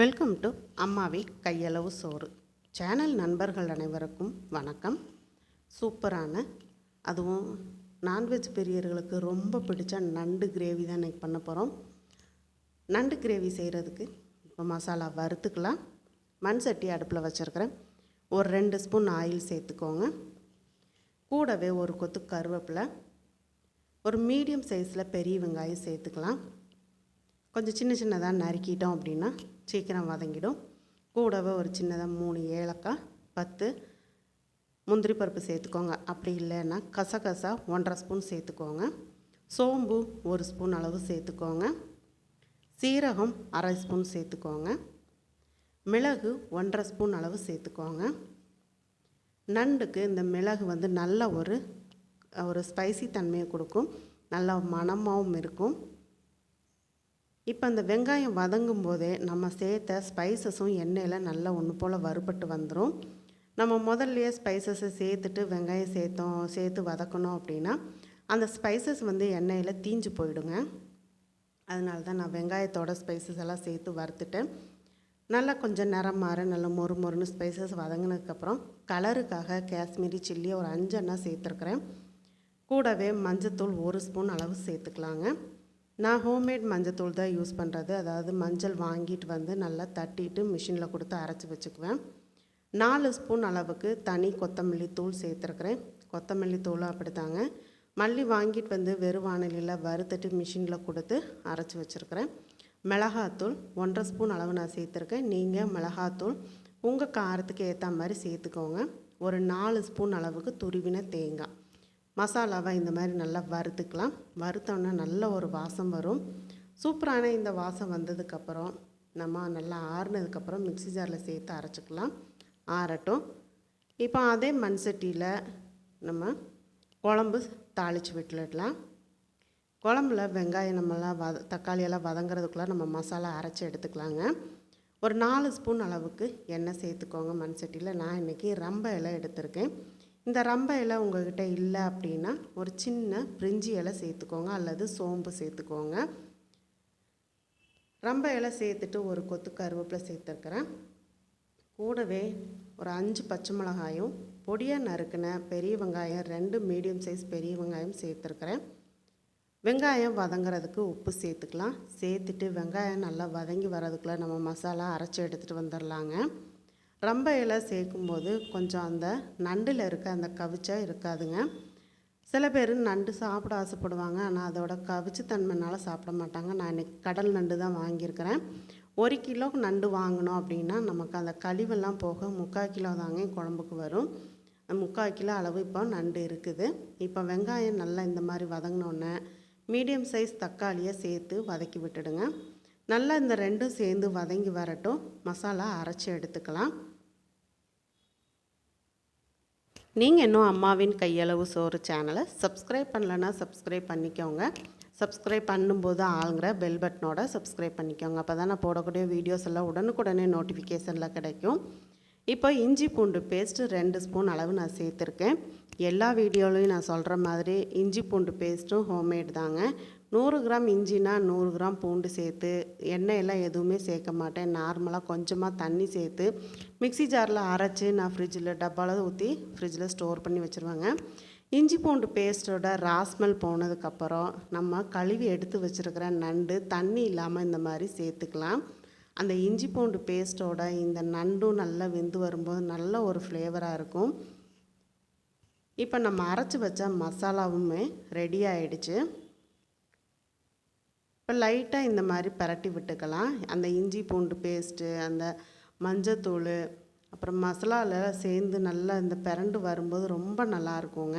Welcome to அம்மாவி கையளவு சோறு. Channel நண்பர்கள் அனைவருக்கும் வணக்கம். சூப்பரான அதுவும் நான்வெஜ் பெரியர்களுக்கு ரொம்ப பிடிச்ச நண்டு கிரேவி தான் இன்றைக்கி பண்ண போகிறோம் நண்டு கிரேவி செய்கிறதுக்கு இப்போ மசாலா வறுத்துக்கலாம். மண் சட்டி அடுப்பில் வச்சுருக்கிறேன். ஒரு ரெண்டு ஸ்பூன் ஆயில் சேர்த்துக்கோங்க. கூடவே ஒரு கொத்து கருவேப்பிலை. ஒரு மீடியம் சைஸில் பெரிய வெங்காயம் சேர்த்துக்கலாம். கொஞ்சம் சின்ன சின்னதாக நறுக்கிட்டோம் அப்படின்னா சீக்கிரம் வதங்கிடும். கூடவே ஒரு சின்னதாக மூணு ஏலக்காய் பத்து முந்திரி பருப்பு சேர்த்துக்கோங்க. அப்படி இல்லைன்னா கசகசா ஒன்றரை ஸ்பூன் சேர்த்துக்கோங்க. சோம்பு ஒரு ஸ்பூன் அளவு சேர்த்துக்கோங்க. சீரகம் அரை ஸ்பூன் சேர்த்துக்கோங்க. மிளகு ஒன்றரை ஸ்பூன் அளவு சேர்த்துக்கோங்க. நண்டுக்கு இந்த மிளகு வந்து நல்ல ஒரு ஒரு ஸ்பைசி தன்மையை கொடுக்கும். நல்ல மணமாகவும் இருக்கும். இப்போ அந்த வெங்காயம் வதங்கும் போதே நம்ம சேர்த்த ஸ்பைசஸும் எண்ணெயில் நல்லா ஒன்று போல் வறுபட்டு வந்துடும் நம்ம முதல்லையே ஸ்பைசஸை சேர்த்துட்டு வெங்காயம் சேர்த்தோம் சேர்த்து வதக்கணும் அப்படின்னா அந்த ஸ்பைசஸ் வந்து எண்ணெயில் தீஞ்சு போயிடுங்க. அதனால தான் நான் வெங்காயத்தோட ஸ்பைசஸ் எல்லாம் சேர்த்து வறுத்துட்டேன் நல்லா கொஞ்சம் நிறம் மாற நல்லா மொறு மொறுன்னு ஸ்பைசஸ் வதங்கினதுக்கப்புறம் கலருக்காக காஷ்மீரி சில்லி ஒரு அஞ்சு அண்ணா சேர்த்துருக்குறேன். கூடவே மஞ்சத்தூள் ஒரு ஸ்பூன் அளவு சேர்த்துக்கலாங்க. நான் ஹோம்மேட் மஞ்சத்தூள் தான் யூஸ் பண்ணுறது. அதாவது மஞ்சள் வாங்கிட்டு வந்து நல்லா தட்டிட்டு மிஷினில் கொடுத்து அரைச்சி வச்சுக்குவேன். நாலு ஸ்பூன் அளவுக்கு தனி கொத்தமல்லி தூள் சேர்த்துருக்குறேன். கொத்தமல்லி தூளும் அப்படித்தாங்க. மல்லி வாங்கிட்டு வந்து வெறும் வானிலையில் வறுத்துட்டு மிஷினில் கொடுத்து அரைச்சி வச்சுருக்கிறேன். மிளகாத்தூள் ஒன்றரை ஸ்பூன் அளவு நான் சேர்த்துருக்கேன். நீங்கள் மிளகாத்தூள் உங்கள் காரத்துக்கு ஏற்ற மாதிரி சேர்த்துக்கோங்க. ஒரு நாலு ஸ்பூன் அளவுக்கு துருவின தேங்காய். மசாலாவை இந்த மாதிரி நல்லா வறுத்துக்கலாம். வறுத்தோன்னா நல்ல ஒரு வாசம் வரும். சூப்பரான இந்த வாசம் வந்ததுக்கப்புறம் நம்ம நல்லா ஆறுனதுக்கப்புறம் மிக்ஸி ஜாரில் சேர்த்து அரைச்சிக்கலாம். ஆறட்டும். இப்போ அதே மண் சட்டியில் நம்ம குழம்பு தாளித்து விட்டுடலாம். குழம்புல வெங்காயம் நம்மளாம் வத தக்காளியெல்லாம் வதங்குறதுக்குள்ளே நம்ம மசாலா அரைச்சி எடுத்துக்கலாங்க. ஒரு நாலு ஸ்பூன் அளவுக்கு எண்ணெய் சேர்த்துக்கோங்க மண் சட்டியில் நான் இன்றைக்கி ரம்ப இலை எடுத்திருக்கேன். இந்த ரம்ப இலை உங்கள்கிட்ட இல்லை அப்படின்னா ஒரு சின்ன பிரிஞ்சி இலை சேர்த்துக்கோங்க அல்லது சோம்பு சேர்த்துக்கோங்க. ரம்ப இலை சேர்த்துட்டு ஒரு கொத்து கருவேப்பிலை சேர்த்துருக்குறேன். கூடவே ஒரு அஞ்சு பச்சை மிளகாயும் பொடியாக நறுக்கின பெரிய வெங்காயம் ரெண்டு மீடியம் சைஸ் பெரிய வெங்காயம் சேர்த்துருக்குறேன். வெங்காயம் வதங்குறதுக்கு உப்பு சேர்த்துக்கலாம். சேர்த்துட்டு வெங்காயம் நல்லா வதங்கி வர்றதுக்குள்ளே நம்ம மசாலா அரைச்சி எடுத்துகிட்டு வந்துடலாங்க ரொம்ப இலை சேர்க்கும்போது கொஞ்சம் அந்த நண்டில் இருக்க அந்த கவிச்சா இருக்காதுங்க. சில பேர் நண்டு சாப்பிட ஆசைப்படுவாங்க. ஆனால் அதோட கவிச்சு சாப்பிட மாட்டாங்க. நான் இன்றைக்கி கடல் நண்டு தான் வாங்கியிருக்கிறேன். ஒரு கிலோ நண்டு வாங்கினோம் அப்படின்னா நமக்கு அந்த கழிவெல்லாம் போக முக்கால் கிலோ தாங்க குழம்புக்கு வரும். முக்கால் கிலோ அளவு இப்போ நண்டு இருக்குது. இப்போ வெங்காயம் நல்லா இந்த மாதிரி வதங்கினோன்னே மீடியம் சைஸ் தக்காளியை சேர்த்து வதக்கி விட்டுடுங்க. நல்லா இந்த ரெண்டும் சேர்ந்து வதங்கி வரட்டும். மசாலா அரைச்சி எடுத்துக்கலாம். நீங்கள் இன்னும் அம்மாவின் கையளவு சோறு சேனலை சப்ஸ்கிரைப் பண்ணலன்னா சப்ஸ்கிரைப் பண்ணிக்கோங்க. சப்ஸ்கிரைப் பண்ணும்போது ஆளுங்கிற பெல் பட்டனோட சப்ஸ்கிரைப் பண்ணிக்கோங்க. அப்போ தான் நான் போடக்கூடிய வீடியோஸ் எல்லாம் உடனுக்குடனே நோட்டிஃபிகேஷனில் கிடைக்கும். இப்போ இஞ்சி பூண்டு பேஸ்ட்டு ரெண்டு ஸ்பூன் அளவு நான் சேர்த்துருக்கேன். எல்லா வீடியோலையும் நான் சொல்கிற மாதிரி இஞ்சி பூண்டு பேஸ்ட்டும் ஹோம்மேட் தாங்க. நூறு கிராம் இஞ்சினா நூறு கிராம் பூண்டு சேர்த்து எண்ணெயெல்லாம் எதுவுமே சேர்க்க மாட்டேன். நார்மலாக கொஞ்சமாக தண்ணி சேர்த்து மிக்சி ஜாரில் அரைச்சி நான் ஃப்ரிட்ஜில் டப்பாவில் ஊற்றி ஃப்ரிட்ஜில் ஸ்டோர் பண்ணி வச்சுருவாங்க. இஞ்சி பூண்டு பேஸ்ட்டோட ராஸ்மெல் போனதுக்கப்புறம் நம்ம கழுவி எடுத்து வச்சுருக்கிற நண்டு தண்ணி இல்லாமல் இந்த மாதிரி சேர்த்துக்கலாம். அந்த இஞ்சி பூண்டு பேஸ்ட்டோட இந்த நண்டும் நல்லா வெந்து வரும்போது நல்ல ஒரு ஃப்ளேவராக இருக்கும். இப்போ நம்ம அரைச்சி வச்ச மசாலாவுமே ரெடி ஆகிடுச்சு இப்போ லைட்டாக இந்த மாதிரி பரட்டி விட்டுக்கலாம். அந்த இஞ்சி பூண்டு பேஸ்ட்டு அந்த மஞ்சத்தூள் அப்புறம் மசாலாவில் சேர்ந்து நல்லா இந்த பிரண்டு வரும்போது ரொம்ப நல்லா இருக்குங்க.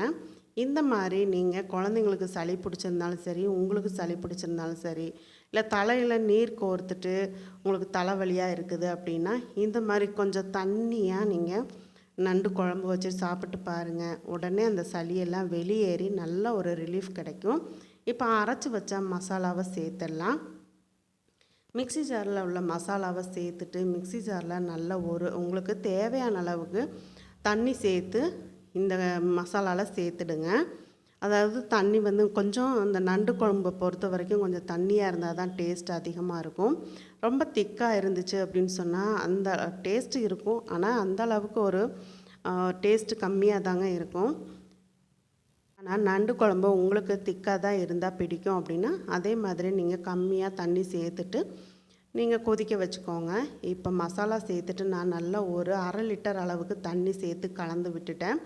இந்த மாதிரி நீங்கள் குழந்தைங்களுக்கு சளி பிடிச்சிருந்தாலும் சரி உங்களுக்கு சளி பிடிச்சிருந்தாலும் சரி இல்லை தலையில் நீர் கோர்த்துட்டு உங்களுக்கு தலைவலியாக இருக்குது அப்படின்னா இந்த மாதிரி கொஞ்சம் தண்ணியாக நீங்கள் நண்டு குழம்பு வச்சு சாப்பிட்டு பாருங்கள் உடனே அந்த சளியெல்லாம் வெளியேறி நல்ல ஒரு ரிலீஃப் கிடைக்கும். இப்போ அரைச்சி வச்ச மசாலாவை சேர்த்துடலாம். மிக்சி ஜாரில் உள்ள மசாலாவை சேர்த்துட்டு மிக்சி ஜாரில் நல்ல ஒரு உங்களுக்கு தேவையான அளவுக்கு தண்ணி சேர்த்து இந்த மசாலாவில் சேர்த்துடுங்க. அதாவது தண்ணி வந்து கொஞ்சம் இந்த நண்டு குழம்பை பொறுத்த வரைக்கும் கொஞ்சம் தண்ணியாக இருந்தால் தான் டேஸ்ட் அதிகமாக இருக்கும். ரொம்ப திக்காக இருந்துச்சு அப்படின்னு சொன்னால் அந்த டேஸ்ட்டு இருக்கும். ஆனால் அந்த அளவுக்கு ஒரு டேஸ்ட்டு கம்மியாக தாங்க இருக்கும். ஆனால் நண்டு குழம்பு உங்களுக்கு திக்காக தான் இருந்தால் பிடிக்கும் அப்படின்னா அதே மாதிரி நீங்கள் கம்மியாக தண்ணி சேர்த்துட்டு நீங்கள் கொதிக்க வச்சுக்கோங்க. இப்போ மசாலா சேர்த்துட்டு நான் நல்லா ஒரு அரை லிட்டர் அளவுக்கு தண்ணி சேர்த்து கலந்து விட்டுட்டேன்.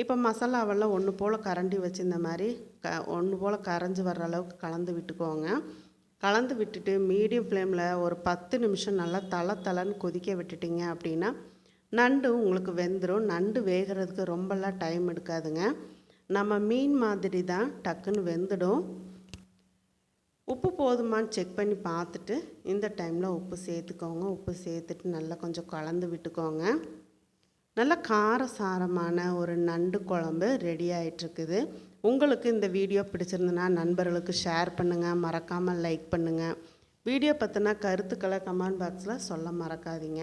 இப்போ மசாலாவெல்லாம் ஒன்று போல் கரண்டி வச்சு இந்த மாதிரி க ஒன்று போல் கரைஞ்சி வர்ற அளவுக்கு கலந்து விட்டுக்கோங்க. கலந்து விட்டுட்டு மீடியம் ஃப்ளேமில் ஒரு பத்து நிமிஷம் நல்லா தலை தலைன்னு கொதிக்க விட்டுட்டிங்க அப்படின்னா நண்டு உங்களுக்கு வெந்துடும் நண்டு வேகிறதுக்கு ரொம்பலாம் டைம் எடுக்காதுங்க. நம்ம மீன் மாதிரி தான் டக்குன்னு வெந்துடும். உப்பு போதுமான்னு செக் பண்ணி பார்த்துட்டு இந்த டைமில் உப்பு சேர்த்துக்கோங்க. உப்பு சேர்த்துட்டு நல்லா கொஞ்சம் கலந்து விட்டுக்கோங்க. நல்ல காரசாரமான ஒரு நண்டு குழம்பு ரெடி ஆகிட்டுருக்குது உங்களுக்கு இந்த வீடியோ பிடிச்சிருந்துன்னா நண்பர்களுக்கு ஷேர் பண்ணுங்கள் மறக்காமல் லைக் பண்ணுங்கள் வீடியோ பற்றின கருத்துக்களை கமெண்ட் பாக்ஸில் சொல்ல மறக்காதீங்க.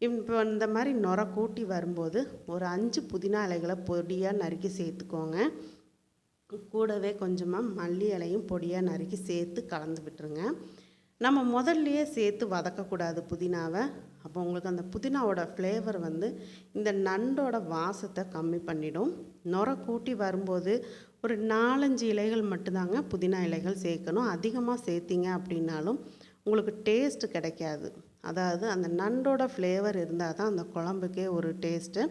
இப்போ இந்த மாதிரி நுர கூட்டி வரும்போது ஒரு அஞ்சு புதினா இலைகளை பொடியாக நறுக்கி சேர்த்துக்கோங்க. கூடவே கொஞ்சமாக மல்லி இலையும் பொடியாக நறுக்கி சேர்த்து கலந்து விட்டுருங்க. நம்ம முதல்லையே சேர்த்து வதக்கக்கூடாது புதினாவை. அப்போ உங்களுக்கு அந்த புதினாவோட ஃப்ளேவர் வந்து இந்த நண்டோட வாசத்தை கம்மி பண்ணிடும். நுர கூட்டி வரும்போது ஒரு நாலஞ்சு இலைகள் மட்டும்தாங்க புதினா இலைகள் சேர்க்கணும். அதிகமாக சேர்த்திங்க அப்படின்னாலும் உங்களுக்கு டேஸ்ட்டு கிடைக்காது. அதாவது அந்த நண்டோட ஃப்ளேவர் இருந்தால் தான் அந்த குழம்புக்கே ஒரு டேஸ்ட்டு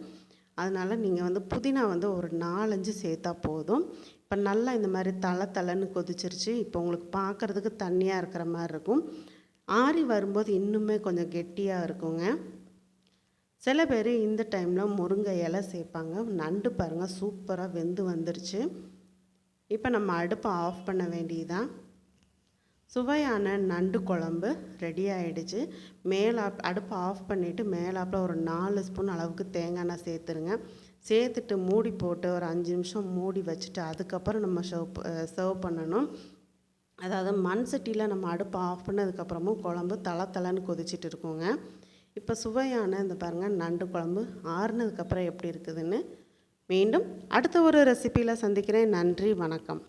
அதனால் நீங்கள் வந்து புதினா வந்து ஒரு நாலஞ்சு சேர்த்தா போதும். இப்போ நல்லா இந்த மாதிரி தலை தலைன்னு கொதிச்சிருச்சு. இப்போ உங்களுக்கு பார்க்குறதுக்கு தண்ணியாக இருக்கிற மாதிரி இருக்கும். ஆறி வரும்போது இன்னுமே கொஞ்சம் கெட்டியாக இருக்குங்க. சில பேர் இந்த டைமில் முருங்கை இலை சேர்ப்பாங்க நண்டு பாருங்கள் சூப்பராக வெந்து வந்துருச்சு. இப்போ நம்ம அடுப்பை ஆஃப் பண்ண வேண்டியதான் சுவையான நண்டு குழம்பு ரெடி ஆகிடுச்சு மேலாப் அடுப்பை ஆஃப் பண்ணிவிட்டு மேலாப்பில் ஒரு நாலு ஸ்பூன் அளவுக்கு தேங்காய் சேர்த்துருங்க. சேர்த்துட்டு மூடி போட்டு ஒரு அஞ்சு நிமிஷம் மூடி வச்சுட்டு அதுக்கப்புறம் நம்ம சர்வ் சர்வ் பண்ணணும். அதாவது மண் சட்டியில் நம்ம அடுப்பை ஆஃப் பண்ணதுக்கப்புறமும் குழம்பு தலை தலைன்னு கொதிச்சிட்டு இருக்கோங்க. இப்போ சுவையான இந்த பாருங்கள் நண்டு குழம்பு ஆறுனதுக்கப்புறம் எப்படி இருக்குதுன்னு மீண்டும் அடுத்த ஒரு ரெசிப்பியில் சந்திக்கிறேன். நன்றி வணக்கம்.